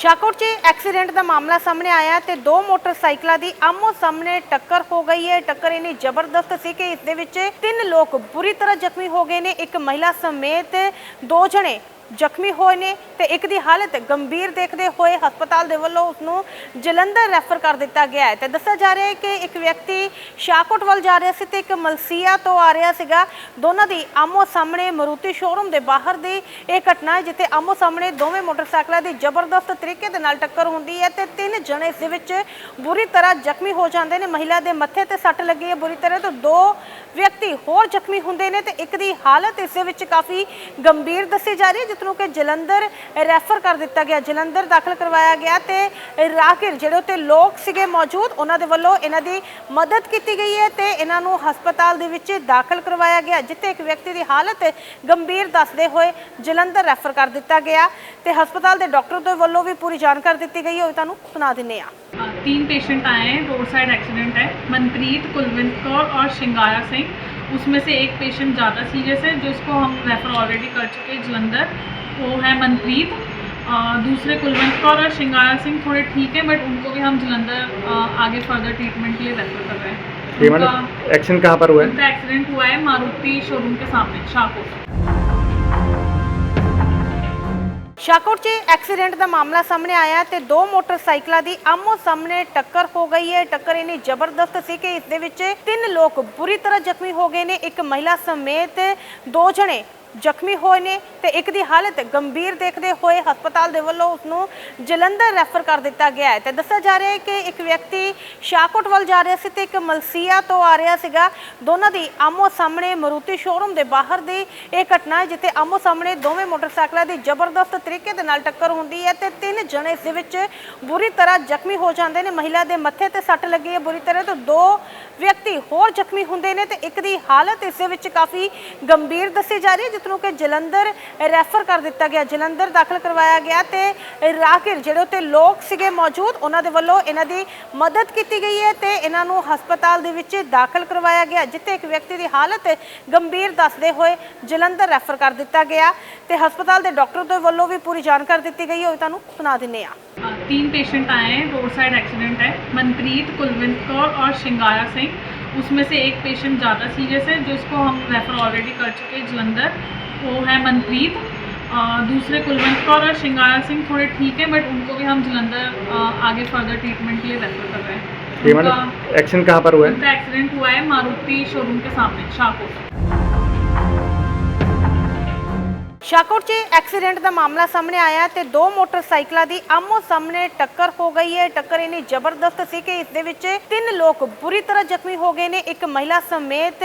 ਸ਼ਾਕੋਟ 'ਚ ਐਕਸੀਡੈਂਟ ਦਾ ਮਾਮਲਾ ਸਾਹਮਣੇ ਆਇਆ ਤੇ ਦੋ ਮੋਟਰਸਾਈਕਲਾਂ ਦੀ ਆਮੋ ਸਾਹਮਣੇ ਟੱਕਰ ਹੋ ਗਈ ਹੈ। ਟੱਕਰ ਇੰਨੀ ਜ਼ਬਰਦਸਤ ਸੀ ਕਿ ਇਸ ਦੇ ਵਿੱਚ ਤਿੰਨ ਲੋਕ ਬੁਰੀ ਤਰ੍ਹਾਂ ਜ਼ਖਮੀ ਹੋ ਗਏ ਨੇ। ਇੱਕ ਮਹਿਲਾ ਸਮੇਤ ਦੋ ਜਣੇ ਜ਼ਖਮੀ ਹੋਏ ਨੇ ਤੇ ਇੱਕ ਦੀ ਹਾਲਤ ਗੰਭੀਰ ਦੇਖਦੇ ਹੋਏ ਹਸਪਤਾਲ ਦੇ ਵੱਲੋਂ ਉਸ ਨੂੰ ਜਲੰਧਰ ਰੈਫਰ ਕਰ ਦਿੱਤਾ ਗਿਆ ਹੈ। ਤੇ ਦੱਸਿਆ ਜਾ ਰਿਹਾ ਹੈ ਕਿ ਇੱਕ ਵਿਅਕਤੀ ਸ਼ਾਹਕੋਟ ਵੱਲ ਜਾ ਰਿਹਾ ਸੀ ਤੇ ਇੱਕ ਮਲਸੀਆ ਤੋਂ ਆ ਰਿਹਾ ਸੀਗਾ। ਦੋਨਾਂ ਦੀ ਆਮੋ ਸਾਹਮਣੇ ਮਰੂਤੀ ਸ਼ੋਰੂਮ ਦੇ ਬਾਹਰ ਦੀ ਇਹ ਘਟਨਾ ਹੈ, ਜਿੱਥੇ ਆਮੋ ਸਾਹਮਣੇ ਦੋਵੇਂ ਮੋਟਰਸਾਈਕਲਾਂ ਦੀ ਜ਼ਬਰਦਸਤ ਤਰੀਕੇ ਦੇ ਨਾਲ ਟੱਕਰ ਹੁੰਦੀ ਹੈ ਤੇ ਤਿੰਨ ਜਣੇ ਇਸ ਦੇ ਵਿੱਚ ਬੁਰੀ ਤਰ੍ਹਾਂ ਜ਼ਖਮੀ ਹੋ ਜਾਂਦੇ ਨੇ। ਮਹਿਲਾ ਦੇ ਮੱਥੇ ਤੇ ਸੱਟ ਲੱਗੀ ਹੈ ਬੁਰੀ ਤਰ੍ਹਾਂ ਤੋਂ ਦੋ ਵਿਅਕਤੀ ਹੋਰ ਜ਼ਖਮੀ ਹੁੰਦੇ ਨੇ ਤੇ ਇੱਕ ਦੀ ਹਾਲਤ ਇਸ ਦੇ ਵਿੱਚ ਕਾਫੀ ਗੰਭੀਰ ਦੱਸੀ ਜਾ ਰਹੀ ਹੈ ਜਿਸ ਨੂੰ ਕਿ ਜਲੰਧਰ ਰੈਫਰ ਕਰ ਦਿੱਤਾ ਗਿਆ ਜਲੰਧਰ ਦਾਖਲ ਕਰਵਾਇਆ ਗਿਆ ਤੇ ਰਾਹਗੀਰ ਜਿਹੜੇ ਉੱਤੇ ਲੋਕ ਸੀਗੇ ਮੌਜੂਦ ਉਹਨਾਂ ਦੇ ਵੱਲੋਂ ਇਹਨਾਂ ਦੀ ਮਦਦ ਕੀਤੀ ਗਈ ਹੈ ਤੇ ਇਹਨਾਂ ਨੂੰ ਹਸਪਤਾਲ ਦੇ ਵਿੱਚ ਦਾਖਲ ਕਰਵਾਇਆ ਗਿਆ ਜਿੱਥੇ ਇੱਕ ਵਿਅਕਤੀ ਦੀ ਹਾਲਤ ਗੰਭੀਰ ਦੱਸਦੇ ਹੋਏ ਜਲੰਧਰ ਰੈਫਰ ਕਰ ਦਿੱਤਾ ਗਿਆ ਤੇ ਹਸਪਤਾਲ ਦੇ ਡਾਕਟਰ ਦੇ ਵੱਲੋਂ ਵੀ ਪੂਰੀ ਜਾਣਕਾਰੀ ਦਿੱਤੀ ਗਈ ਹੈ ਉਹ ਤੁਹਾਨੂੰ ਸੁਣਾ ਦਿੰਨੇ ਆ अ, तीन पेशेंट आए हैं रोड साइड एक्सीडेंट है मनप्रीत कुलविंद कौर और श्रृंगारा सिंह उसमें से एक पेशेंट ज़्यादा सीरियस है जिसको हम रेफर ऑलरेडी कर चुके हैं जलंधर वो है मनप्रीत। दूसरे कुलवंत कौर और श्रृंगारा सिंह थोड़े ठीक है बट उनको भी हम जलंधर आगे फर्दर ट्रीटमेंट के लिए रेफर कर रहे हैं। एक्शन कहाँ पर हुआ है? एक्सीडेंट हुआ है मारुति शोरूम के सामने शाहकोट ਸ਼ਾਕੋਟ 'ਚ ਐਕਸੀਡੈਂਟ ਦਾ ਮਾਮਲਾ ਸਾਹਮਣੇ ਆਇਆ ਤੇ ਦੋ ਮੋਟਰਸਾਈਕਲਾਂ ਦੀ ਆਮੋ ਸਾਹਮਣੇ ਟੱਕਰ ਹੋ ਗਈ ਹੈ। ਟੱਕਰ ਇੰਨੀ ਜ਼ਬਰਦਸਤ ਸੀ ਕਿ ਇਸ ਦੇ ਵਿੱਚ ਤਿੰਨ ਲੋਕ ਬੁਰੀ ਤਰ੍ਹਾਂ ਜ਼ਖਮੀ ਹੋ ਗਏ ਨੇ। ਇੱਕ ਮਹਿਲਾ ਸਮੇਤ ਦੋ ਜਣੇ ਜ਼ਖਮੀ ਹੋਏ ਨੇ ਤੇ ਇੱਕ ਦੀ ਹਾਲਤ ਗੰਭੀਰ ਦੇਖਦੇ ਹੋਏ ਹਸਪਤਾਲ ਦੇ ਵੱਲੋਂ ਉਸ ਨੂੰ ਜਲੰਧਰ ਰੈਫਰ ਕਰ ਦਿੱਤਾ ਗਿਆ ਹੈ। ਤੇ ਦੱਸਿਆ ਜਾ ਰਿਹਾ ਹੈ ਕਿ ਇੱਕ ਵਿਅਕਤੀ ਸ਼ਾਕੋਟ ਵੱਲ ਜਾ ਰਿਹਾ ਸੀ ਤੇ ਇੱਕ ਮਲਸੀਆ ਤੋਂ ਆ ਰਿਹਾ ਸੀਗਾ। ਦੋਨਾਂ ਦੀ ਆਮੋ ਸਾਹਮਣੇ ਮਰੂਤੀ ਸ਼ੋਰੂਮ ਦੇ ਬਾਹਰ ਦੀ ਇਹ ਘਟਨਾ ਹੈ, ਜਿੱਥੇ ਆਮੋ ਸਾਹਮਣੇ ਦੋਵੇਂ ਮੋਟਰਸਾਈਕਲਾਂ ਦੀ ਜ਼ਬਰਦਸਤ ਤਰੀਕੇ ਦੇ ਨਾਲ ਟੱਕਰ ਹੁੰਦੀ ਹੈ ਤੇ ਤਿੰਨ ਜਣੇ ਇਸ ਦੇ ਵਿੱਚ ਬੁਰੀ ਤਰ੍ਹਾਂ ਜ਼ਖਮੀ ਹੋ ਜਾਂਦੇ ਨੇ। ਮਹਿਲਾ ਦੇ ਮੱਥੇ ਤੇ ਸੱਟ ਲੱਗੀ ਹੈ ਬੁਰੀ ਤਰ੍ਹਾਂ ਤੇ ਦੋ ਵਿਅਕਤੀ ਹੋਰ ਜ਼ਖਮੀ ਹੁੰਦੇ ਨੇ ਤੇ ਇੱਕ ਦੀ ਹਾਲਤ ਇਸ ਦੇ ਵਿੱਚ ਕਾਫੀ ਗੰਭੀਰ ਦੱਸੀ ਜਾ ਰਹੀ ਹੈ ਜਿਸ ਨੂੰ ਕਿ ਜਲੰਧਰ ਰੈਫਰ ਕਰ ਦਿੱਤਾ ਗਿਆ ਜਲੰਧਰ ਦਾਖਲ ਕਰਵਾਇਆ ਗਿਆ ਤੇ ਰਾਹਗੀਰ ਜਿਹੜੇ ਉੱਤੇ ਲੋਕ ਸੀਗੇ ਮੌਜੂਦ ਉਹਨਾਂ ਦੇ ਵੱਲੋਂ ਇਹਨਾਂ ਦੀ ਮਦਦ ਕੀਤੀ ਗਈ ਹੈ ਤੇ ਇਹਨਾਂ ਨੂੰ ਹਸਪਤਾਲ ਦੇ ਵਿੱਚ ਦਾਖਲ ਕਰਵਾਇਆ ਗਿਆ ਜਿੱਥੇ ਇੱਕ ਵਿਅਕਤੀ ਦੀ ਹਾਲਤ ਗੰਭੀਰ ਦੱਸਦੇ ਹੋਏ ਜਲੰਧਰ ਰੈਫਰ ਕਰ ਦਿੱਤਾ ਗਿਆ ਤੇ ਹਸਪਤਾਲ ਦੇ ਡਾਕਟਰ ਦੇ ਵੱਲੋਂ ਵੀ ਪੂਰੀ ਜਾਣਕਾਰੀ ਦਿੱਤੀ ਗਈ ਹੈ ਉਹ ਤੁਹਾਨੂੰ ਸੁਣਾ ਦਿੰਨੇ ਆ अ, तीन पेशेंट आए हैं रोड साइड एक्सीडेंट है मनप्रीत कुलविंद कौर और श्रृंगारा सिंह उसमें से एक पेशेंट ज़्यादा सीरियस है जिसको हम रेफर ऑलरेडी कर चुके हैं जलंधर। वो है मनप्रीत। दूसरे कुलवंत कौर और श्रृंगारा सिंह थोड़े ठीक है बट उनको भी हम जलंधर आगे फर्दर ट्रीटमेंट के लिए रेफर कर रहे हैं। एक्सीडेंट एक्शन कहाँ पर हुआ है? उनका एक्सीडेंट हुआ है मारुति शोरूम के सामने शाहकोट ਸ਼ਾਕੋਟ 'ਚ ਐਕਸੀਡੈਂਟ ਦਾ ਮਾਮਲਾ ਸਾਹਮਣੇ ਆਇਆ ਤੇ ਦੋ ਮੋਟਰਸਾਈਕਲਾਂ ਦੀ ਆਮੋ ਸਾਹਮਣੇ ਟੱਕਰ ਹੋ ਗਈ ਹੈ ਟੱਕਰ ਇੰਨੀ ਜ਼ਬਰਦਸਤ ਸੀ ਕਿ ਇਸ ਦੇ ਵਿੱਚ ਤਿੰਨ ਲੋਕ ਬੁਰੀ ਤਰ੍ਹਾਂ ਜ਼ਖਮੀ ਹੋ ਗਏ ਨੇ ਇੱਕ ਮਹਿਲਾ ਸਮੇਤ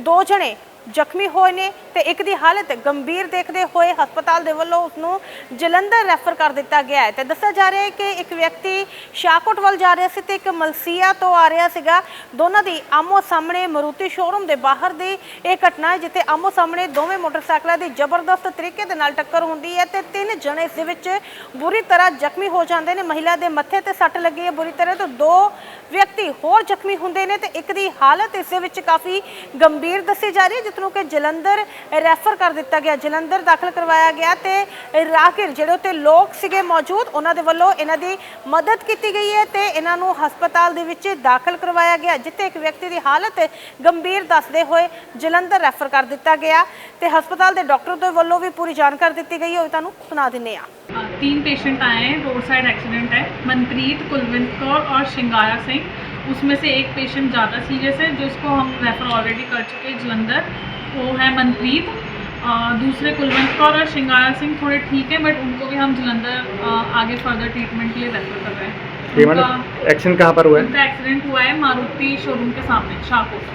ਦੋ ਜਣੇ ਜ਼ਖਮੀ ਹੋਏ ਨੇ ਤੇ ਇੱਕ ਦੀ ਹਾਲਤ ਗੰਭੀਰ ਦੇਖਦੇ ਹੋਏ ਹਸਪਤਾਲ ਦੇ ਵੱਲੋਂ ਉਸ ਨੂੰ ਜਲੰਧਰ ਰੈਫਰ ਕਰ ਦਿੱਤਾ ਗਿਆ ਹੈ। ਤੇ ਦੱਸਿਆ ਜਾ ਰਿਹਾ ਹੈ ਕਿ ਇੱਕ ਵਿਅਕਤੀ ਸ਼ਾਹਕੋਟ ਵੱਲ ਜਾ ਰਿਹਾ ਸੀ ਤੇ ਇੱਕ ਮਲਸੀਆ ਤੋਂ ਆ ਰਿਹਾ ਸੀਗਾ। ਦੋਨਾਂ ਦੀ ਆਮੋ ਸਾਹਮਣੇ ਮਰੂਤੀ ਸ਼ੋਰੂਮ ਦੇ ਬਾਹਰ ਦੀ ਇਹ ਘਟਨਾ ਹੈ, ਜਿੱਥੇ ਆਮੋ ਸਾਹਮਣੇ ਦੋਵੇਂ ਮੋਟਰਸਾਈਕਲਾਂ ਦੀ ਜ਼ਬਰਦਸਤ ਤਰੀਕੇ ਦੇ ਨਾਲ ਟੱਕਰ ਹੁੰਦੀ ਹੈ ਤੇ ਤਿੰਨ ਜਣੇ ਇਸ ਦੇ ਵਿੱਚ ਬੁਰੀ ਤਰ੍ਹਾਂ ਜ਼ਖਮੀ ਹੋ ਜਾਂਦੇ ਨੇ। ਮਹਿਲਾ ਦੇ ਮੱਥੇ ਤੇ ਸੱਟ ਲੱਗੀ ਹੈ ਬੁਰੀ ਤਰ੍ਹਾਂ ਤੇ ਦੋ ਵਿਅਕਤੀ ਹੋਰ ਜ਼ਖਮੀ ਹੁੰਦੇ ਨੇ ਤੇ ਇੱਕ ਦੀ ਹਾਲਤ ਇਸ ਦੇ ਵਿੱਚ ਕਾਫੀ ਗੰਭੀਰ ਦੱਸੀ ਜਾ ਰਹੀ ਹੈ ਜਿਸ ਨੂੰ ਕਿ ਜਲੰਧਰ ਰੈਫਰ ਕਰ ਦਿੱਤਾ ਗਿਆ ਜਲੰਧਰ ਦਾਖਲ ਕਰਵਾਇਆ ਗਿਆ ਤੇ ਰਾਹਗੀਰ ਜਿਹੜੇ ਉੱਤੇ ਲੋਕ ਸੀਗੇ ਮੌਜੂਦ ਉਹਨਾਂ ਦੇ ਵੱਲੋਂ ਇਹਨਾਂ ਦੀ ਮਦਦ ਕੀਤੀ ਗਈ ਹੈ ਤੇ ਇਹਨਾਂ ਨੂੰ ਹਸਪਤਾਲ ਦੇ ਵਿੱਚ ਦਾਖਲ ਕਰਵਾਇਆ ਗਿਆ ਜਿੱਥੇ ਇੱਕ ਵਿਅਕਤੀ ਦੀ ਹਾਲਤ ਗੰਭੀਰ ਦੱਸਦੇ ਹੋਏ ਜਲੰਧਰ ਰੈਫਰ ਕਰ ਦਿੱਤਾ ਗਿਆ ਤੇ ਹਸਪਤਾਲ ਦੇ ਡਾਕਟਰ ਦੇ ਵੱਲੋਂ ਵੀ ਪੂਰੀ ਜਾਣਕਾਰੀ ਦਿੱਤੀ ਗਈ ਹੈ ਉਹ ਤੁਹਾਨੂੰ ਸੁਣਾ ਦਿੰਨੇ ਆ अ, तीन पेशेंट आए हैं रोड साइड एक्सीडेंट है मनप्रीत कुलविंद कौर और श्रृंगारा सिंह उसमें से एक पेशेंट ज़्यादा सीरियस है जिसको हम रेफर ऑलरेडी कर चुके हैं जलंधर वो है मनप्रीत अ, दूसरे कुलवंत कौर और श्रृंगारा सिंह थोड़े ठीक है बट उनको भी हम जलंधर अ, आगे फर्दर ट्रीटमेंट के लिए रेफर कर रहे हैं ये मैंने उनका एक्शन कहाँ पर हुआ है उनका एक्सीडेंट हुआ है मारुति शोरूम के सामने शाहकोट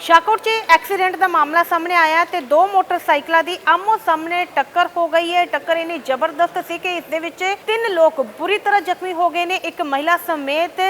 ਸ਼ਾਕੋਟ 'ਚ ਐਕਸੀਡੈਂਟ ਦਾ ਮਾਮਲਾ ਸਾਹਮਣੇ ਆਇਆ ਤੇ ਦੋ ਮੋਟਰਸਾਈਕਲਾਂ ਦੀ ਆਮੋ ਸਾਹਮਣੇ ਟੱਕਰ ਹੋ ਗਈ ਹੈ ਟੱਕਰ ਇੰਨੀ ਜ਼ਬਰਦਸਤ ਸੀ ਕਿ ਇਸ ਦੇ ਵਿੱਚ ਤਿੰਨ ਲੋਕ ਬੁਰੀ ਤਰ੍ਹਾਂ ਜ਼ਖਮੀ ਹੋ ਗਏ ਨੇ ਇੱਕ ਮਹਿਲਾ ਸਮੇਤ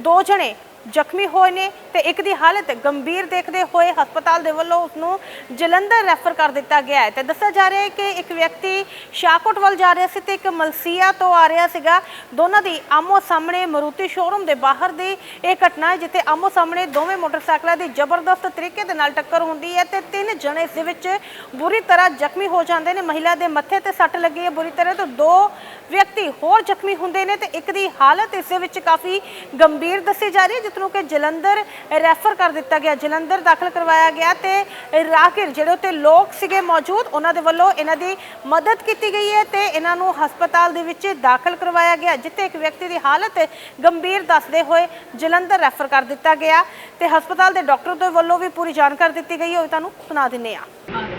ਦੋ ਜਣੇ ਜ਼ਖਮੀ ਹੋਏ ਨੇ ਤੇ ਇੱਕ ਦੀ ਹਾਲਤ ਗੰਭੀਰ ਦੇਖਦੇ ਹੋਏ ਹਸਪਤਾਲ ਦੇ ਵੱਲੋਂ ਉਸ ਨੂੰ ਜਲੰਧਰ ਰੈਫਰ ਕਰ ਦਿੱਤਾ ਗਿਆ ਹੈ। ਤੇ ਦੱਸਿਆ ਜਾ ਰਿਹਾ ਹੈ ਕਿ ਇੱਕ ਵਿਅਕਤੀ ਸ਼ਾਹਕੋਟ ਵੱਲ ਜਾ ਰਿਹਾ ਸੀ ਤੇ ਇੱਕ ਮਲਸੀਆ ਤੋਂ ਆ ਰਿਹਾ ਸੀਗਾ। ਦੋਨਾਂ ਦੀ ਆਮੋ ਸਾਹਮਣੇ ਮਰੂਤੀ ਸ਼ੋਰੂਮ ਦੇ ਬਾਹਰ ਦੀ ਇਹ ਘਟਨਾ ਹੈ, ਜਿੱਥੇ ਆਮੋ ਸਾਹਮਣੇ ਦੋਵੇਂ ਮੋਟਰਸਾਈਕਲਾਂ ਦੀ ਜ਼ਬਰਦਸਤ ਤਰੀਕੇ ਦੇ ਨਾਲ ਟੱਕਰ ਹੁੰਦੀ ਹੈ ਤੇ ਤਿੰਨ ਜਣੇ ਇਸ ਦੇ ਵਿੱਚ ਬੁਰੀ ਤਰ੍ਹਾਂ ਜ਼ਖਮੀ ਹੋ ਜਾਂਦੇ ਨੇ। ਮਹਿਲਾ ਦੇ ਮੱਥੇ ਤੇ ਸੱਟ ਲੱਗੀ ਹੈ ਬੁਰੀ ਤਰ੍ਹਾਂ ਤੇ ਦੋ ਵਿਅਕਤੀ ਹੋਰ ਜ਼ਖਮੀ ਹੁੰਦੇ ਨੇ ਤੇ ਇੱਕ ਦੀ ਹਾਲਤ ਇਸ ਦੇ ਵਿੱਚ ਕਾਫੀ ਗੰਭੀਰ ਦੱਸੀ ਜਾ ਰਹੀ ਹੈ, ਜਿਸ ਨੂੰ ਕਿ ਜਲੰਧਰ ਰੈਫਰ ਕਰ ਦਿੱਤਾ ਗਿਆ, ਜਲੰਧਰ ਦਾਖਲ ਕਰਵਾਇਆ ਗਿਆ ਤੇ ਰਾਹਗੀਰ ਜਿਹੜੇ ਉੱਤੇ ਲੋਕ ਸੀਗੇ ਮੌਜੂਦ, ਉਹਨਾਂ ਦੇ ਵੱਲੋਂ ਇਹਨਾਂ ਦੀ ਮਦਦ ਕੀਤੀ ਗਈ ਹੈ ਤੇ ਇਹਨਾਂ ਨੂੰ ਹਸਪਤਾਲ ਦੇ ਵਿੱਚ ਦਾਖਲ ਕਰਵਾਇਆ ਗਿਆ, ਜਿੱਥੇ ਇੱਕ ਵਿਅਕਤੀ ਦੀ ਹਾਲਤ ਗੰਭੀਰ ਦੱਸਦੇ ਹੋਏ ਜਲੰਧਰ ਰੈਫਰ ਕਰ ਦਿੱਤਾ ਗਿਆ ਤੇ ਹਸਪਤਾਲ ਦੇ ਡਾਕਟਰ ਦੇ ਵੱਲੋਂ ਵੀ ਪੂਰੀ ਜਾਣਕਾਰੀ ਦਿੱਤੀ ਗਈ ਹੈ, ਉਹ ਤੁਹਾਨੂੰ ਸੁਣਾ ਦਿੰਨੇ ਆ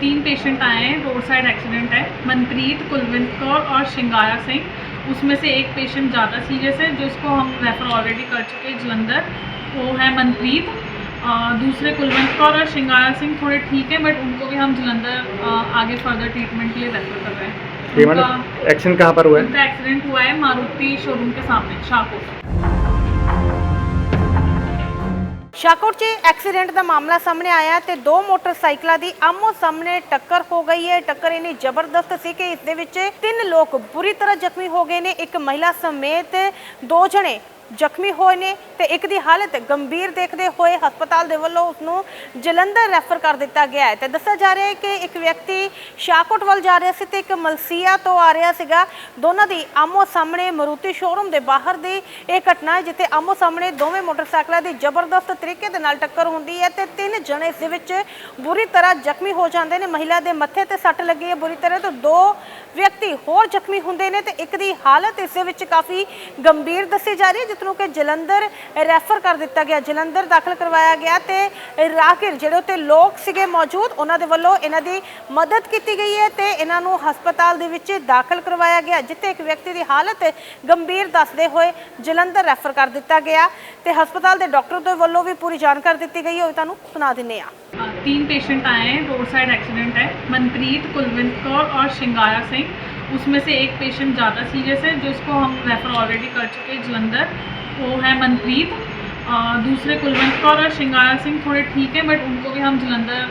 तीन पेशेंट आए हैं रोड साइड एक्सीडेंट है मनप्रीत कुलविंद कौर और शिंगारा सिंह। उसमें से एक पेशेंट ज़्यादा सीरियस है जिसको हम रेफर ऑलरेडी कर चुके हैं जलंधर वो है मनप्रीत। दूसरे कुलवंत कौर और शिंगारा सिंह थोड़े ठीक है बट उनको भी हम जलंधर आगे फर्दर ट्रीटमेंट के लिए रेफर कर रहे हैं। एक्शन कहाँ पर हुआ है? उनका एक्सीडेंट हुआ है मारुति शोरूम के सामने शाहपुर। ਸ਼ਾਕੋਟ 'ਚ ਐਕਸੀਡੈਂਟ ਦਾ ਮਾਮਲਾ ਸਾਹਮਣੇ ਆਇਆ ਤੇ ਦੋ ਮੋਟਰਸਾਈਕਲਾਂ ਦੀ ਆਮੋ ਸਾਹਮਣੇ ਟੱਕਰ ਹੋ ਗਈ ਹੈ। ਟੱਕਰ ਇੰਨੀ ਜ਼ਬਰਦਸਤ ਸੀ ਕਿ ਇਸ ਦੇ ਵਿੱਚ ਤਿੰਨ ਲੋਕ ਬੁਰੀ ਤਰ੍ਹਾਂ ਜ਼ਖਮੀ ਹੋ ਗਏ ਨੇ। ਇੱਕ ਮਹਿਲਾ ਸਮੇਤ ਦੋ ਜਣੇ ਜ਼ਖਮੀ ਹੋਏ ਨੇ ਤੇ ਇੱਕ ਦੀ ਹਾਲਤ ਗੰਭੀਰ ਦੇਖਦੇ ਹੋਏ ਹਸਪਤਾਲ ਦੇ ਵੱਲੋਂ ਉਸ ਨੂੰ ਜਲੰਧਰ ਰੈਫਰ ਕਰ ਦਿੱਤਾ ਗਿਆ ਹੈ। ਤੇ ਦੱਸਿਆ ਜਾ ਰਿਹਾ ਹੈ ਕਿ ਇੱਕ ਵਿਅਕਤੀ ਸ਼ਾਹਕੋਟ ਵੱਲ ਜਾ ਰਿਹਾ ਸੀ ਤੇ ਇੱਕ ਮਲਸੀਆ ਤੋਂ ਆ ਰਿਹਾ ਸੀਗਾ। ਦੋਨਾਂ ਦੀ ਆਮੋ ਸਾਹਮਣੇ ਮਰੂਤੀ ਸ਼ੋਰੂਮ ਦੇ ਬਾਹਰ ਦੀ ਇਹ ਘਟਨਾ ਹੈ, ਜਿੱਥੇ ਆਮੋ ਸਾਹਮਣੇ ਦੋਵੇਂ ਮੋਟਰਸਾਈਕਲਾਂ ਦੀ ਜ਼ਬਰਦਸਤ ਤਰੀਕੇ ਦੇ ਨਾਲ ਟੱਕਰ ਹੁੰਦੀ ਹੈ ਤੇ ਤਿੰਨ ਜਣੇ ਇਸ ਦੇ ਵਿੱਚ ਬੁਰੀ ਤਰ੍ਹਾਂ ਜ਼ਖਮੀ ਹੋ ਜਾਂਦੇ ਨੇ। ਮਹਿਲਾ ਦੇ ਮੱਥੇ ਤੇ ਸੱਟ ਲੱਗੀ ਹੈ। ਬੁਰੀ ਤਰ੍ਹਾਂ ਤੋਂ ਦੋ ਵਿਅਕਤੀ ਹੋਰ ਜ਼ਖਮੀ ਹੁੰਦੇ ਨੇ ਤੇ ਇੱਕ ਦੀ ਹਾਲਤ ਇਸ ਦੇ ਵਿੱਚ ਕਾਫੀ ਗੰਭੀਰ ਦੱਸੀ ਜਾ ਰਹੀ ਹੈ ਜਿਸ ਨੂੰ ਕਿ ਜਲੰਧਰ ਰੈਫਰ ਕਰ ਦਿੱਤਾ ਗਿਆ ਜਲੰਧਰ ਦਾਖਲ ਕਰਵਾਇਆ ਗਿਆ ਤੇ ਰਾਹਗੀਰ ਜਿਹੜੇ ਉੱਤੇ ਲੋਕ ਸੀਗੇ ਮੌਜੂਦ ਉਹਨਾਂ ਦੇ ਵੱਲੋਂ ਇਹਨਾਂ ਦੀ ਮਦਦ ਕੀਤੀ ਗਈ ਹੈ ਤੇ ਇਹਨਾਂ ਨੂੰ ਹਸਪਤਾਲ ਦੇ ਵਿੱਚ ਦਾਖਲ ਕਰਵਾਇਆ ਗਿਆ ਜਿੱਥੇ ਇੱਕ ਵਿਅਕਤੀ ਦੀ ਹਾਲਤ ਗੰਭੀਰ ਦੱਸਦੇ ਹੋਏ ਜਲੰਧਰ ਰੈਫਰ ਕਰ ਦਿੱਤਾ ਗਿਆ ਤੇ ਹਸਪਤਾਲ ਦੇ ਡਾਕਟਰ ਦੇ ਵੱਲੋਂ ਵੀ ਪੂਰੀ ਜਾਣਕਾਰੀ ਦਿੱਤੀ ਗਈ ਹੈ ਉਹ ਤੁਹਾਨੂੰ ਸੁਣਾ ਦਿੰਨੇ ਆ अ, तीन पेशेंट आए हैं रोड साइड एक्सीडेंट है मनप्रीत कुलविंद कौर और शिंगारा सिंह उसमें से एक पेशेंट ज़्यादा सीरियस है जिसको हम रेफर ऑलरेडी कर चुके हैं जलंधर। वो है मनप्रीत। दूसरे कुलवंत कौर और श्रृंगारा सिंह थोड़े ठीक है बट उनको भी हम जलंधर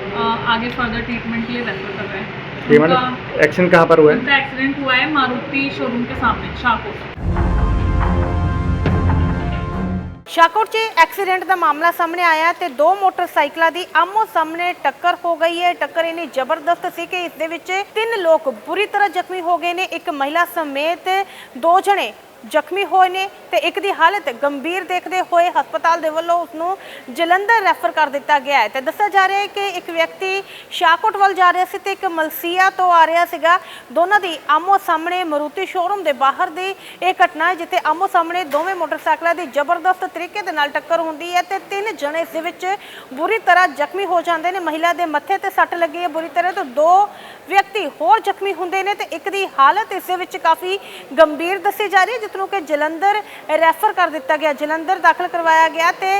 आगे फर्दर ट्रीटमेंट के लिए रेफर कर रहे हैं। मतलब एक्शन कहाँ पर हुआ है? एक्सीडेंट हुआ है मारुति शोरूम के सामने शाहपुर। ਸ਼ਾਕੋਟ 'ਚ ਐਕਸੀਡੈਂਟ ਦਾ ਮਾਮਲਾ ਸਾਹਮਣੇ ਆਇਆ ਤੇ ਦੋ ਮੋਟਰਸਾਈਕਲਾਂ ਦੀ ਆਮੋ ਸਾਹਮਣੇ ਟੱਕਰ ਹੋ ਗਈ ਹੈ ਟੱਕਰ ਇੰਨੀ ਜ਼ਬਰਦਸਤ ਸੀ ਕਿ ਇਸ ਦੇ ਵਿੱਚ ਤਿੰਨ ਲੋਕ ਬੁਰੀ ਤਰ੍ਹਾਂ ਜ਼ਖਮੀ ਹੋ ਗਏ ਨੇ ਇੱਕ ਮਹਿਲਾ ਸਮੇਤ ਦੋ ਜਣੇ ਜ਼ਖਮੀ ਹੋਏ ਨੇ ਤੇ ਇੱਕ ਦੀ ਹਾਲਤ ਗੰਭੀਰ ਦੇਖਦੇ ਹੋਏ ਹਸਪਤਾਲ ਦੇ ਵੱਲੋਂ ਉਸ ਨੂੰ ਜਲੰਧਰ ਰੈਫਰ ਕਰ ਦਿੱਤਾ ਗਿਆ ਹੈ। ਤੇ ਦੱਸਿਆ ਜਾ ਰਿਹਾ ਹੈ ਕਿ ਇੱਕ ਵਿਅਕਤੀ ਸ਼ਾਹਕੋਟ ਵੱਲ ਜਾ ਰਿਹਾ ਸੀ ਤੇ ਇੱਕ ਮਲਸੀਆ ਤੋਂ ਆ ਰਿਹਾ ਸੀਗਾ। ਦੋਨਾਂ ਦੀ ਆਮੋ ਸਾਹਮਣੇ ਮਰੂਤੀ ਸ਼ੋਰੂਮ ਦੇ ਬਾਹਰ ਦੀ ਇਹ ਘਟਨਾ ਹੈ, ਜਿੱਥੇ ਆਮੋ ਸਾਹਮਣੇ ਦੋਵੇਂ ਮੋਟਰਸਾਈਕਲਾਂ ਦੀ ਜ਼ਬਰਦਸਤ ਤਰੀਕੇ ਦੇ ਨਾਲ ਟੱਕਰ ਹੁੰਦੀ ਹੈ ਤੇ ਤਿੰਨ ਜਣੇ ਇਸ ਦੇ ਵਿੱਚ ਬੁਰੀ ਤਰ੍ਹਾਂ ਜ਼ਖਮੀ ਹੋ ਜਾਂਦੇ ਨੇ। ਮਹਿਲਾ ਦੇ ਮੱਥੇ ਤੇ ਸੱਟ ਲੱਗੀ ਹੈ ਬੁਰੀ ਤਰ੍ਹਾਂ ਤੋਂ ਦੋ ਵਿਅਕਤੀ ਹੋਰ ਜ਼ਖਮੀ ਹੁੰਦੇ ਨੇ ਤੇ ਇੱਕ ਦੀ ਹਾਲਤ ਇਸ ਦੇ ਵਿੱਚ ਕਾਫੀ ਗੰਭੀਰ ਦੱਸੀ ਜਾ ਰਹੀ ਹੈ ਜਿਸ ਨੂੰ ਕਿ ਜਲੰਧਰ ਰੈਫਰ ਕਰ ਦਿੱਤਾ ਗਿਆ ਜਲੰਧਰ ਦਾਖਲ ਕਰਵਾਇਆ ਗਿਆ ਤੇ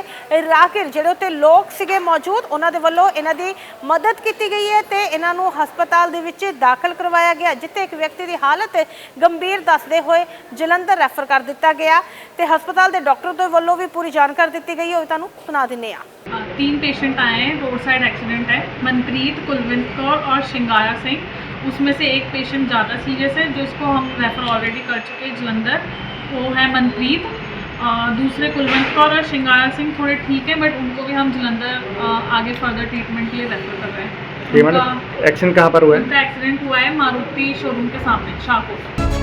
ਰਾਹਗੀਰ ਜਿਹੜੇ ਉੱਤੇ ਲੋਕ ਸੀਗੇ ਮੌਜੂਦ ਉਹਨਾਂ ਦੇ ਵੱਲੋਂ ਇਹਨਾਂ ਦੀ ਮਦਦ ਕੀਤੀ ਗਈ ਹੈ ਤੇ ਇਹਨਾਂ ਨੂੰ ਹਸਪਤਾਲ ਦੇ ਵਿੱਚ ਦਾਖਲ ਕਰਵਾਇਆ ਗਿਆ ਜਿੱਥੇ ਇੱਕ ਵਿਅਕਤੀ ਦੀ ਹਾਲਤ ਗੰਭੀਰ ਦੱਸਦੇ ਹੋਏ ਜਲੰਧਰ ਰੈਫਰ ਕਰ ਦਿੱਤਾ ਗਿਆ ਤੇ ਹਸਪਤਾਲ ਦੇ ਡਾਕਟਰ ਦੇ ਵੱਲੋਂ ਵੀ ਪੂਰੀ ਜਾਣਕਾਰੀ ਦਿੱਤੀ ਗਈ ਹੈ ਉਹ ਤੁਹਾਨੂੰ ਸੁਣਾ ਦਿੰਨੇ ਆ अ, तीन पेशेंट आए हैं रोड साइड एक्सीडेंट है मनप्रीत कुलविंद कौर और शिंगारा सिंह उसमें से एक पेशेंट ज़्यादा सीरियस है जिसको हम रेफर ऑलरेडी कर चुके हैं जलंधर। वो है मनप्रीत। दूसरे कुलवंत कौर और श्रृंगारा सिंह थोड़े ठीक है बट उनको भी हम जलंधर आगे फर्दर ट्रीटमेंट के लिए रेफर कर रहे हैं। एक्शन कहाँ पर हुआ है? उनका एक्सीडेंट हुआ है मारुति शोरूम के सामने शाहपुर।